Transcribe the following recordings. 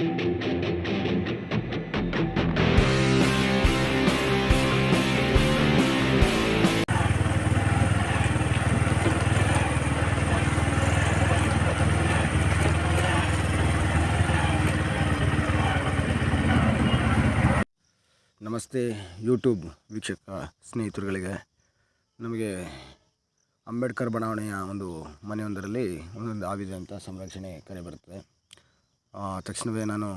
ನಮಸ್ತೆ ಯೂಟ್ಯೂಬ್ ವೀಕ್ಷಕ ಸ್ನೇಹಿತರುಗಳಿಗೆ. ನಮಗೆ ಅಂಬೇಡ್ಕರ್ ಬಡಾವಣೆಯ ಒಂದು ಮನೆಯೊಂದರಲ್ಲಿ ಒಂದೊಂದು ಆವಿದೆ ಸಂರಕ್ಷಣೆ ಕರೆ ಬರುತ್ತದೆ. ಆ, ತಕ್ಷಣವೇ ನಾನು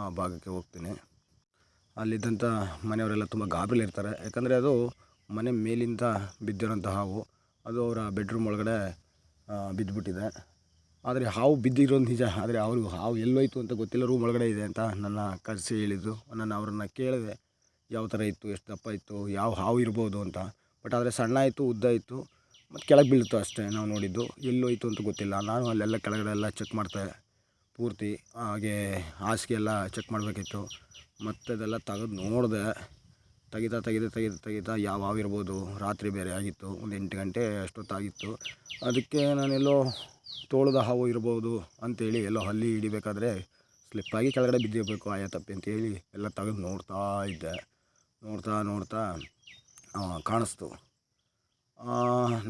ಆ ಭಾಗಕ್ಕೆ ಹೋಗ್ತೀನಿ. ಅಲ್ಲಿದ್ದಂಥ ಮನೆಯವರೆಲ್ಲ ತುಂಬ ಗಾಬರಿಲಿರ್ತಾರೆ. ಯಾಕಂದರೆ ಅದು ಮನೆ ಮೇಲಿಂದ ಬಿದ್ದಿರೋಂಥ ಹಾವು, ಅದು ಅವರ ಬೆಡ್ರೂಮ್ ಒಳಗಡೆ ಬಿದ್ದುಬಿಟ್ಟಿದೆ ಆದರೆ ಹಾವು ಬಿದ್ದಿರೋದು ನಿಜ. ಆದರೆ ಅವರು ಹಾವು ಎಲ್ಲೋಯ್ತು ಅಂತ ಗೊತ್ತಿಲ್ಲ ರೂಮ್ ಒಳಗಡೆ ಇದೆ ಅಂತ ನನ್ನ ಕರೆಸಿ ಹೇಳಿದ್ದು. ನಾನು ಅವರನ್ನು ಕೇಳಿದೆ, ಯಾವ ಥರ ಇತ್ತು, ಎಷ್ಟು ದಪ್ಪ ಇತ್ತು, ಯಾವ ಹಾವು ಇರ್ಬೋದು ಅಂತ. ಬಟ್ ಆದರೆ ಸಣ್ಣ ಇತ್ತು, ಉದ್ದ ಇತ್ತು, ಮತ್ತು ಕೆಳಗೆ ಬೀಳ್ತು ಅಷ್ಟೇ ನಾವು ನೋಡಿದ್ದು. ಎಲ್ಲೋಯ್ತು ಅಂತ ಗೊತ್ತಿಲ್ಲ. ನಾನು ಅಲ್ಲೆಲ್ಲ ಕೆಳಗಡೆ ಎಲ್ಲ ಚೆಕ್ ಮಾಡ್ತೆ ಪೂರ್ತಿ ಹಾಗೆ ಹಾಸಿಗೆ ಎಲ್ಲ ಚೆಕ್ ಮಾಡಬೇಕಿತ್ತು. ಮತ್ತು ಅದೆಲ್ಲ ತೆಗೆದು ನೋಡಿದೆ. ತೆಗಿತಾ ತೆಗಿತಾ ತೆಗಿತಾ ತೆಗಿತಾ ಯಾವ ಹಾವು ಇರ್ಬೋದು. ರಾತ್ರಿ ಬೇರೆ ಆಗಿತ್ತು. ಒಂದು ಎಂಟು ಗಂಟೆ ಅಷ್ಟೊತ್ತಾಗಿತ್ತು. ಅದಕ್ಕೆ ನಾನೆಲ್ಲೋ ತೋಳದ ಹಾವು ಇರ್ಬೋದು ಅಂತೇಳಿ ಎಲ್ಲೋ ಹಲ್ಲಿ ಹಿಡಿಬೇಕಾದ್ರೆ ಸ್ಲಿಪ್ಪಾಗಿ ಕೆಳಗಡೆ ಬಿದ್ದಿರಬೇಕು ಆಯಾ ತಪ್ಪಿ ಅಂತೇಳಿ ಎಲ್ಲ ತೆಗೆದು ನೋಡ್ತಾ ಇದ್ದೆ. ನೋಡ್ತಾ ನೋಡ್ತಾ ಕಾಣಿಸ್ತು.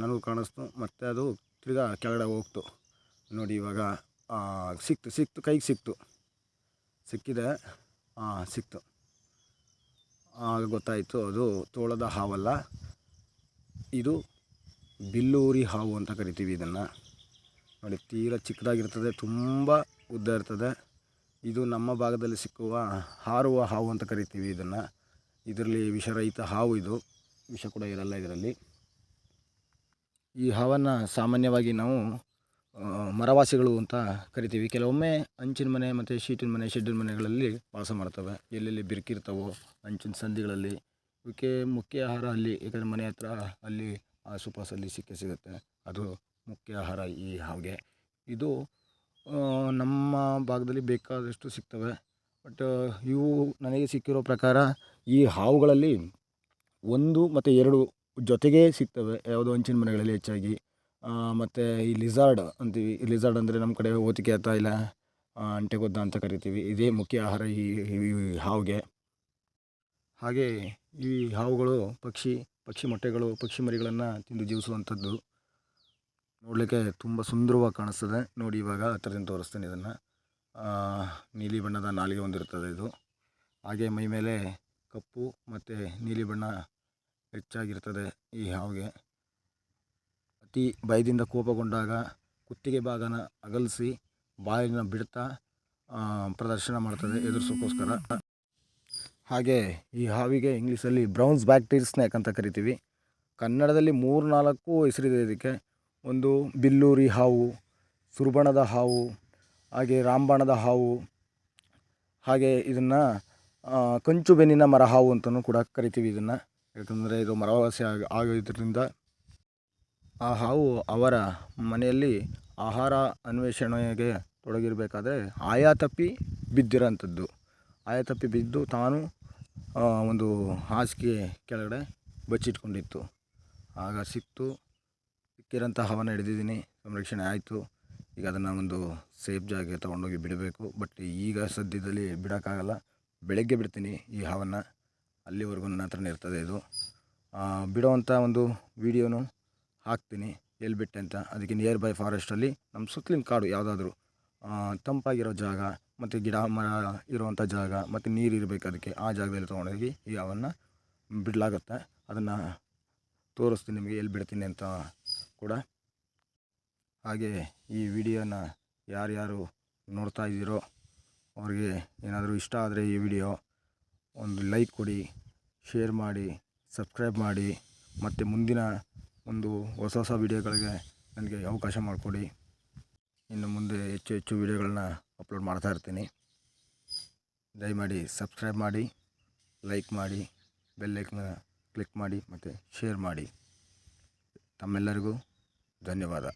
ನನಗೂ ಕಾಣಿಸ್ತು. ಮತ್ತು ಅದು ತಿರ್ಗಾ ಕೆಳಗಡೆ ಹೋಗ್ತು. ನೋಡಿ ಇವಾಗ ಸಿಕ್ತು ಸಿಕ್ತು, ಕೈಗೆ ಸಿಕ್ತು. ಸಿಕ್ಕಿದೆ. ಹಾಂ ಸಿಕ್ತು. ಆಗ ಗೊತ್ತಾಯಿತು, ಅದು ತೋಳದ ಹಾವಲ್ಲ. ಇದು ಬಿಲ್ಲೂರಿ ಹಾವು ಅಂತ ಕರಿತೀವಿ ಇದನ್ನು. ನೋಡಿ, ತೀರ ಚಿಕ್ಕದಾಗಿರ್ತದೆ, ತುಂಬ ಉದ್ದ ಇರ್ತದೆ. ಇದು ನಮ್ಮ ಭಾಗದಲ್ಲಿ ಸಿಕ್ಕುವ ಹಾರುವ ಹಾವು ಅಂತ ಕರಿತೀವಿ ಇದನ್ನು. ಇದರಲ್ಲಿ ವಿಷರಹಿತ ಹಾವು ಇದು. ವಿಷ ಕೂಡ ಇರಲ್ಲ ಇದರಲ್ಲಿ. ಈ ಹಾವನ್ನು ಸಾಮಾನ್ಯವಾಗಿ ನಾವು ಮರವಾಸಿಗಳು ಅಂತ ಕರಿತೀವಿ. ಕೆಲವೊಮ್ಮೆ ಹಂಚಿನ ಮನೆ ಮತ್ತು ಶೀಟಿನ ಮನೆ, ಶೆಡ್ಡಿನ ಮನೆಗಳಲ್ಲಿ ವಾಸ ಮಾಡ್ತವೆ. ಎಲ್ಲೆಲ್ಲಿ ಬಿರುಕಿರ್ತವೋ ಹಂಚಿನ ಸಂದಿಗಳಲ್ಲಿ. ಇವಕ್ಕೆ ಮುಖ್ಯ ಆಹಾರ ಅಲ್ಲಿ ಏಕೆಂದರೆ ಮನೆ ಹತ್ರ ಅಲ್ಲಿ ಆಸುಪಾಸಲ್ಲಿ ಸಿಕ್ಕೇ ಸಿಗುತ್ತೆ. ಅದು ಮುಖ್ಯ ಆಹಾರ ಈ ಹಾವಿಗೆ ಇದು ನಮ್ಮ ಭಾಗದಲ್ಲಿ ಬೇಕಾದಷ್ಟು ಸಿಗ್ತವೆ. ಬಟ್, ಇವು ನನಗೆ ಸಿಕ್ಕಿರೋ ಪ್ರಕಾರ ಈ ಹಾವುಗಳಲ್ಲಿ ಒಂದು ಮತ್ತು ಎರಡು ಜೊತೆಗೇ ಸಿಗ್ತವೆ. ಯಾವುದೋ ಹಂಚಿನ ಮನೆಗಳಲ್ಲಿ ಹೆಚ್ಚಾಗಿ. ಮತ್ತು ಈ ಲಿಝಾರ್ಡ್ ಅಂತೀವಿ. ಲಿಝಾರ್ಡ್ ಅಂದರೆ ನಮ್ಮ ಕಡೆ ಓತಿಕೆ ಅಥವಾ ಇಲ್ಲ ಅಂಟೆಗೊದ್ದ ಅಂತ ಕರಿತೀವಿ. ಇದೇ ಮುಖ್ಯ ಆಹಾರ ಈ ಈ ಹಾವಿಗೆ. ಹಾಗೆ ಈ ಹಾವುಗಳು ಪಕ್ಷಿ ಪಕ್ಷಿ ಮೊಟ್ಟೆಗಳು, ಪಕ್ಷಿ ಮರಿಗಳನ್ನು ತಿಂದು ಜೀವಿಸುವಂಥದ್ದು. ನೋಡಲಿಕ್ಕೆ ತುಂಬ ಸುಂದರವಾಗಿ ಕಾಣಿಸ್ತದೆ. ನೋಡಿ ಇವಾಗ ಹತ್ತಿರದಿಂದ ತೋರಿಸ್ತೇನೆ ಇದನ್ನು. ನೀಲಿ ಬಣ್ಣದ ನಾಲಿಗೆ ಹೊಂದಿರ್ತದೆ ಇದು. ಹಾಗೆ ಮೈ ಮೇಲೆ ಕಪ್ಪು ಮತ್ತು ನೀಲಿ ಬಣ್ಣ ಹೆಚ್ಚಾಗಿರ್ತದೆ ಈ ಹಾವಿಗೆ. ಅತಿ ಭಯದಿಂದ ಕೋಪಗೊಂಡಾಗ ಕುತ್ತಿಗೆ ಭಾಗನ ಅಗಲಿಸಿ ಬಾಯಿನ ಬಿಡ್ತಾ ಪ್ರದರ್ಶನ ಮಾಡ್ತದೆ ಎದುರಿಸೋಕ್ಕೋಸ್ಕರ ಹಾಗೆ ಈ ಹಾವಿಗೆ ಇಂಗ್ಲೀಷಲ್ಲಿ ಬ್ರೌನ್ಸ್ ಬ್ಯಾಕ್ಟೀರಿಯಲ್ ಸ್ನ್ಯಾಕ್ ಅಂತ ಕರಿತೀವಿ. ಕನ್ನಡದಲ್ಲಿ ಮೂರು ನಾಲ್ಕು ಹೆಸರಿದೆ ಇದಕ್ಕೆ. ಒಂದು ಬಿಲ್ಲೂರಿ ಹಾವು, ಸುರ್ಬಣದ ಹಾವು, ಹಾಗೆ ರಾಮಬಾಣದ ಹಾವು, ಹಾಗೆ ಇದನ್ನು ಕಂಚು ಬೆನ್ನಿನ ಮರ ಹಾವು ಅಂತಲೂ ಕೂಡ ಕರಿತೀವಿ ಇದನ್ನು. ಯಾಕಂದರೆ ಇದು ಮರವಾಸಿ ಆಗ, ಆಗೋದ್ರಿಂದ ಆ ಹಾವು ಅವರ ಮನೆಯಲ್ಲಿ ಆಹಾರ ಅನ್ವೇಷಣೆಗೆ ತೊಡಗಿರಬೇಕಾದ್ರೆ ಆಯಾ ತಪ್ಪಿ ಬಿದ್ದಿರೋಂಥದ್ದು. ಆಯಾ ತಪ್ಪಿ ಬಿದ್ದು ತಾನು ಒಂದು ಹಾಸಿಗೆ ಕೆಳಗಡೆ ಬಚ್ಚಿಟ್ಕೊಂಡಿತ್ತು. ಆಗ ಸಿಕ್ತು. ಸಿಕ್ಕಿರೋಂಥ ಹಾವನ್ನು ಹಿಡಿದಿದ್ದೀನಿ. ಸಂರಕ್ಷಣೆ ಆಯಿತು. ಈಗ ಅದನ್ನು ಒಂದು ಸೇಫ್ ಜಾಗೆ ತೊಗೊಂಡೋಗಿ ಬಿಡಬೇಕು. ಬಟ್ ಈಗ ಸದ್ಯದಲ್ಲಿ ಬಿಡೋಕ್ಕಾಗಲ್ಲ. ಬೆಳಗ್ಗೆ ಬಿಡ್ತೀನಿ ಈ ಹಾವನ್ನು. ಅಲ್ಲಿವರೆಗೂ ನನ್ನ ಹತ್ರನೇ ಇರ್ತದೆ ಇದು. ಬಿಡೋವಂಥ ಒಂದು ವೀಡಿಯೋನು ಹಾಕ್ತೀನಿ ಎಲ್ಲಿ ಬಿಟ್ಟೆ ಅಂತ. ಅದಕ್ಕೆ ನಿಯರ್ ಬೈ ಫಾರೆಸ್ಟಲ್ಲಿ ನಮ್ಮ ಸುತ್ತಲಿನ ಕಾಡು ಯಾವುದಾದ್ರೂ ತಂಪಾಗಿರೋ ಜಾಗ ಮತ್ತು ಗಿಡ ಮರ ಇರುವಂಥ ಜಾಗ ಮತ್ತು ನೀರು ಇರಬೇಕು ಅದಕ್ಕೆ, ಆ ಜಾಗದಲ್ಲಿ ತೊಗೊಂಡೋಗಿ ಈ ಅವನ್ನು ಬಿಡಲಾಗುತ್ತೆ. ಅದನ್ನು ತೋರಿಸ್ತೀನಿ ನಿಮಗೆ ಎಲ್ಲಿ ಬಿಡ್ತೀನಿ ಅಂತ ಕೂಡ. ಹಾಗೆ ಈ ವಿಡಿಯೋನ ಯಾರ್ಯಾರು ನೋಡ್ತಾ ಇದ್ದೀರೋ, ಅವ್ರಿಗೆ ಏನಾದರೂ ಇಷ್ಟ ಆದರೆ ಈ ವಿಡಿಯೋ ಒಂದು ಲೈಕ್ ಕೊಡಿ, ಶೇರ್ ಮಾಡಿ, ಸಬ್ಸ್ಕ್ರೈಬ್ ಮಾಡಿ, ಮತ್ತು ಮುಂದಿನ ಒಂದು ಹೊಸ ಹೊಸ ವಿಡಿಯೋಗಳಿಗೆ ನನಗೆ ಅವಕಾಶ ಮಾಡಿಕೊಡಿ. ಇನ್ನು ಮುಂದೆ ಹೆಚ್ಚು ಹೆಚ್ಚು ವಿಡಿಯೋಗಳನ್ನ ಅಪ್ಲೋಡ್ ಮಾಡ್ತಾ ಇರ್ತೀನಿ. ದಯಮಾಡಿ ಸಬ್ಸ್ಕ್ರೈಬ್ ಮಾಡಿ, ಲೈಕ್ ಮಾಡಿ, ಬೆಲ್ ಲೈಕ್ನ ಕ್ಲಿಕ್ ಮಾಡಿ ಮತ್ತು ಶೇರ್ ಮಾಡಿ. ತಮ್ಮೆಲ್ಲರಿಗೂ ಧನ್ಯವಾದ.